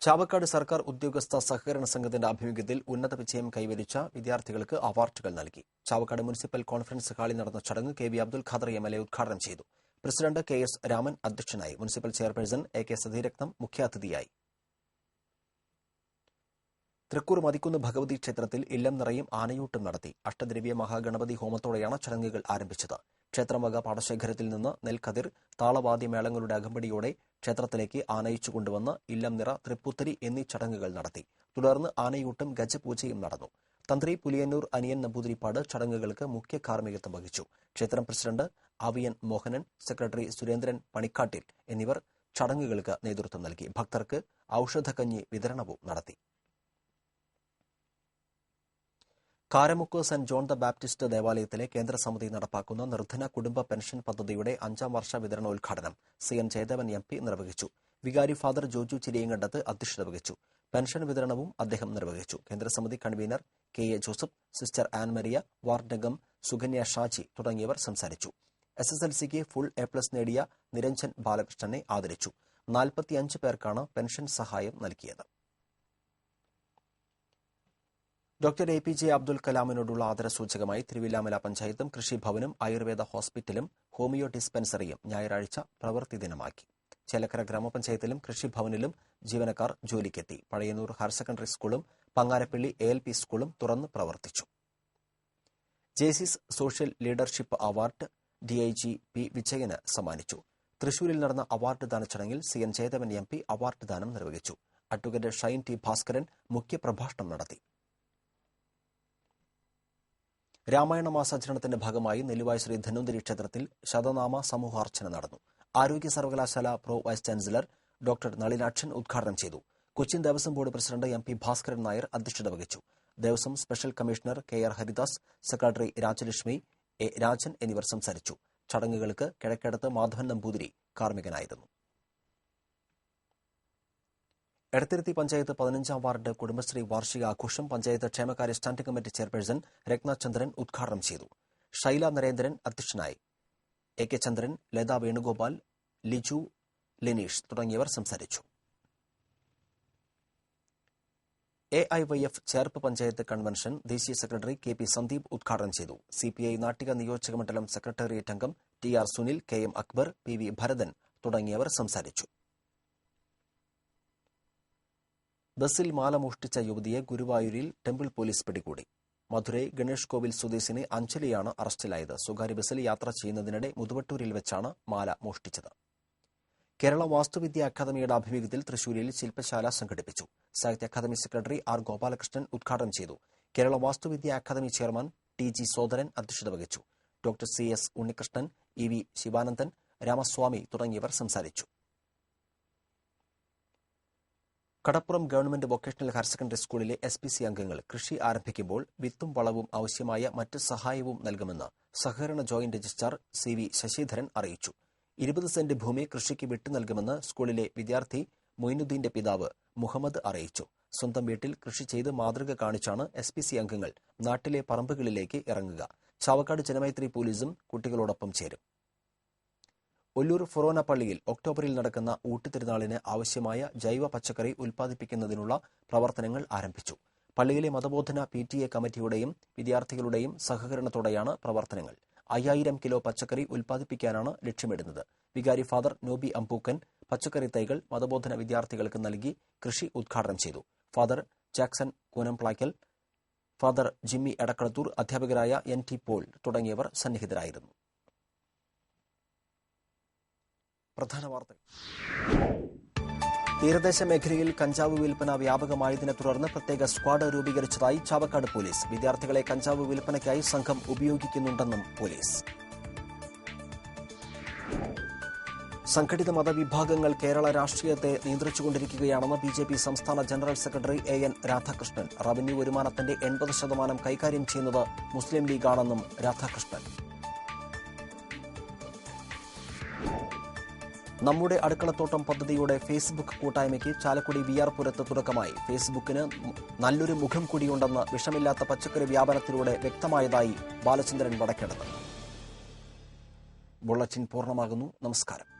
ചാവക്കാട് സർക്കാർ ഉദ്യോഗസ്ഥ സഹകരണ സംഘത്തിന്റെ ആഭിമുഖ്യത്തിൽ ഉന്നത വിജയം കൈവരിച്ച വിദ്യാർത്ഥികൾക്ക് അവാർഡുകൾ നൽകി. ചാവക്കാട് മുനിസിപ്പൽ കോൺഫറൻസ് ഹാളിൽ നടന്ന ചടങ്ങ് K V Abdul Khader M L A ഉദ്ഘാടനം ചെയ്തു. പ്രസിഡന്റ് കെ എസ് രാമൻ അധ്യക്ഷനായി. Municipal chairperson A K Satheerathnam മുഖ്യാതിഥിയായി. തൃക്കൂർ മതിക്കുന്ന് ഭഗവതി ക്ഷേത്രത്തിൽ ഇല്ലം നിറയും ആനയൂട്ടം നടത്തി അഷ്ടദ്രവ്യ മഹാഗണപതി ഹോമത്തോടെയാണ് ചടങ്ങുകൾ ആരംഭിച്ചത്. ക്ഷേത്രവക പാടശേഖരത്തിൽ നിന്ന് നെൽക്കതിർ താളവാദ്യമേളങ്ങളുടെ അകമ്പടിയോടെ ക്ഷേത്രത്തിലേക്ക് ആനയിച്ചു കൊണ്ടുവന്ന് ഇല്ലം നിറ തൃപ്പുത്തരി എന്നീ ചടങ്ങുകൾ നടത്തി. തുടർന്ന് ആനയൂട്ടും ഗജപൂജയും നടന്നു. തന്ത്രി പുലിയന്നൂർ അനിയൻ നമ്പൂതിരിപ്പാട് ചടങ്ങുകൾക്ക് മുഖ്യ കാർമ്മികത്വം വഹിച്ചു. ക്ഷേത്രം പ്രസിഡന്റ് അവിയൻ മോഹനൻ സെക്രട്ടറി സുരേന്ദ്രൻ പണിക്കാട്ടിൽ എന്നിവർ ചടങ്ങുകൾക്ക് നേതൃത്വം നൽകി. ഭക്തർക്ക് ഔഷധക്കഞ്ഞി വിതരണവും നടത്തി. Karamukku saint John the Baptist ദേവാലയത്തിലെ കേന്ദ്ര സമിതി നടപ്പാക്കുന്ന നിർധന കുടുംബ പെൻഷൻ പദ്ധതിയുടെ അഞ്ചാം വർഷ വിതരണോദ്ഘാടനം C N Jayadevan M P നിർവഹിച്ചു. വികാരി ഫാദർ ജോജു ചിരിയങ്കണ്ടത്ത് അധ്യക്ഷത വഹിച്ചു. പെൻഷൻ വിതരണവും അദ്ദേഹം നിർവഹിച്ചു. കേന്ദ്രസമിതി convener K A Joseph sister Ann Maria വാർഡംഗം Sukanya Shaji തുടങ്ങിയവർ സംസാരിച്ചു. S S L C full A plus നേടിയ നിരഞ്ജൻ ബാലകൃഷ്ണനെ ആദരിച്ചു. നാൽപ്പത്തിയഞ്ച് പേർക്കാണ് പെൻഷൻ സഹായം നൽകിയത്. Doctor A P J Abdul കലാമിനോടുള്ള ആദരസൂചകമായി തിരുവില്ലാമല പഞ്ചായത്തും കൃഷിഭവനും ആയുർവേദ ഹോസ്പിറ്റലും ഹോമിയോ ഡിസ്പെൻസറിയും ഞായറാഴ്ച പ്രവൃത്തി ദിനമാക്കി. ചേലക്കര ഗ്രാമപഞ്ചായത്തിലും കൃഷിഭവനിലും ജീവനക്കാർ ജോലിക്കെത്തി. പഴയന്നൂർ ഹയർ സെക്കൻഡറി സ്കൂളും പങ്ങാരപ്പള്ളി എ എൽ പി സ്കൂളും തുറന്ന് പ്രവർത്തിച്ചു. Jaycees social leadership award D I G P വിജയന് സമ്മാനിച്ചു. തൃശൂരിൽ നടന്ന അവാർഡ് ദാന ചടങ്ങിൽ C N Chethavan M P award ദാനം നിർവഹിച്ചു. അഡ്വക്കേറ്റ് ഷൈൻ ടി ഭാസ്കരൻ മുഖ്യപ്രഭാഷണം നടത്തി. രാമായണ മാസാചരണത്തിന്റെ ഭാഗമായി നെല്ലുവായ ശ്രീ ധന്വന്തരി ക്ഷേത്രത്തിൽ ശതനാമ സമൂഹാർച്ചന നടന്നു. ആരോഗ്യ സർവകലാശാല pro vice chancellor doctor Nalinakshan ഉദ്ഘാടനം ചെയ്തു. Cochin Devaswom board president M P Bhaskaran Nair അധ്യക്ഷത വഹിച്ചു. Devaswom special commissioner K R Haridas secretary Rajalakshmi A Rajan എന്നിവർ സംസാരിച്ചു. ചടങ്ങുകൾക്ക് കിഴക്കേടത്ത് മാധവൻ നമ്പൂതിരി കാർമ്മികനായിരുന്നു. എടത്തിരുത്തി പഞ്ചായത്ത് പതിനഞ്ചാം വാർഡ് കുടുംബശ്രീ വാർഷിക ആഘോഷം പഞ്ചായത്ത് ക്ഷേമകാര്യ സ്റ്റാൻഡിംഗ് കമ്മിറ്റി ചെയർപേഴ്സൺ രത്നചന്ദ്രൻ ഉദ്ഘാടനം ചെയ്തു. ശൈല നരേന്ദ്രൻ അധ്യക്ഷനായി. എ കെ ചന്ദ്രൻ ലത വേണുഗോപാൽ ലിജു ലിനീഷ് തുടങ്ങിയവർ സംസാരിച്ചു. A I Y F Cherpu panchayat convention ദേശീയ സെക്രട്ടറി കെ പി സന്ദീപ് ഉദ്ഘാടനം ചെയ്തു. സി പി ഐ നാട്ടിക നിയോജക മണ്ഡലം സെക്രട്ടേറിയറ്റ് അംഗം T R Sunil K M Akbar P V Bharathan തുടങ്ങിയവർ സംസാരിച്ചു. ബസ്സിൽ മാല മോഷ്ടിച്ച യുവതിയെ ഗുരുവായൂരിൽ ടെമ്പിൾ പോലീസ് പിടികൂടി. മധുരൈ ഗണേഷ് കോവിൽ സ്വദേശിനി അഞ്ജലിയാണ് അറസ്റ്റിലായത്. സ്വകാര്യ ബസ്സിൽ യാത്ര ചെയ്യുന്നതിനിടെ മുതുവട്ടൂരിൽ വെച്ചാണ് മാല മോഷ്ടിച്ചത്. കേരള വാസ്തുവിദ്യ അക്കാദമിയുടെ ആഭിമുഖ്യത്തിൽ തൃശൂരിൽ ശില്പശാല സംഘടിപ്പിച്ചു. സാഹിത്യ അക്കാദമി സെക്രട്ടറി ആർ ഗോപാലകൃഷ്ണൻ ഉദ്ഘാടനം ചെയ്തു. Kerala Vastuvidya academy chairman T G Sodaran അധ്യക്ഷത വഹിച്ചു. Doctor C S Unnikrishnan E V Sivanandan Ramaswamy തുടങ്ങിയവർ സംസാരിച്ചു. Kadappuram government vocational higher secondary സ്കൂളിലെ എസ് പി സി അംഗങ്ങൾ കൃഷി ആരംഭിക്കുമ്പോൾ വിത്തും വളവും ആവശ്യമായ മറ്റ് സഹായവും നൽകുമെന്ന് സഹകരണ joint registrar C V Sasidharan അറിയിച്ചു. ഇരുപത് സെന്റ് ഭൂമി കൃഷിക്ക് വിട്ടു നൽകുമെന്ന് സ്കൂളിലെ വിദ്യാർത്ഥി മൊയിനുദ്ദീന്റെ പിതാവ് മുഹമ്മദ് അറിയിച്ചു. സ്വന്തം വീട്ടിൽ കൃഷി ചെയ്ത് മാതൃക കാണിച്ചാണ് എസ് പി സി അംഗങ്ങൾ നാട്ടിലെ പറമ്പുകളിലേക്ക് ഇറങ്ങുക. ചാവക്കാട് ജനമൈത്രി പോലീസും കുട്ടികളോടൊപ്പം ചേരും. ഒല്ലൂർ ഫൊറോന പള്ളിയിൽ ഒക്ടോബറിൽ നടക്കുന്ന ഊട്ടുതിരുനാളിന് ആവശ്യമായ ജൈവ പച്ചക്കറി ഉൽപ്പാദിപ്പിക്കുന്നതിനുള്ള പ്രവർത്തനങ്ങൾ ആരംഭിച്ചു. പള്ളിയിലെ മതബോധന പി ടി എ കമ്മിറ്റിയുടെയും വിദ്യാർത്ഥികളുടെയും സഹകരണത്തോടെയാണ് പ്രവർത്തനങ്ങൾ. അയ്യായിരം കിലോ പച്ചക്കറി ഉൽപ്പാദിപ്പിക്കാനാണ് ലക്ഷ്യമിടുന്നത്. വികാരി ഫാദർ നോബി അമ്പൂക്കൻ പച്ചക്കറി തൈകൾ മതബോധന വിദ്യാർത്ഥികൾക്ക് നൽകി കൃഷി ഉദ്ഘാടനം ചെയ്തു. Father Jackson Koonamplackal father Jimmy Edakkalathur അധ്യാപകരായ എൻ ടി പോൾ തുടങ്ങിയവർ സന്നിഹിതരായിരുന്നു. പ്രധാന വാർത്തകൾ. തീരദേശ മേഖലയിൽ കഞ്ചാവ് വിൽപ്പന വ്യാപകമായതിനെ തുടർന്ന് പ്രത്യേക സ്ക്വാഡ് രൂപീകരിച്ചതായി ചാവക്കാട് പോലീസ്. വിദ്യാർത്ഥികളെ കഞ്ചാവ് വിൽപ്പനയ്ക്കായി സംഘം ഉപയോഗിക്കുന്നുണ്ടെന്നും പോലീസ്. സംഘടിത മതവിഭാഗങ്ങൾ കേരള രാഷ്ട്രീയത്തെ നിയന്ത്രിച്ചുകൊണ്ടിരിക്കുകയാണെന്ന് ബി ജെ പി സംസ്ഥാന general secretary A N Radhakrishnan. Revenue വരുമാനത്തിന്റെ എൺപത് ശതമാനം കൈകാര്യം ചെയ്യുന്നത് മുസ്ലിം ലീഗാണെന്നും രാധാകൃഷ്ണൻ. നമ്മുടെ അടുക്കളത്തോട്ടം പദ്ധതിയുടെ ഫേസ്ബുക്ക് കൂട്ടായ്മയ്ക്ക് ചാലക്കുടി വി ആർ പുരത്ത് തുടക്കമായി. ഫേസ്ബുക്കിന് നല്ലൊരു മുഖം കൂടിയുണ്ടെന്ന് വിഷമില്ലാത്ത പച്ചക്കറി വ്യാപനത്തിലൂടെ വ്യക്തമായതായി ബാലചന്ദ്രൻ വടക്കെടുത്ത്. ബുള്ളറ്റിൻ പൂർണമാകുന്നു. നമസ്കാരം.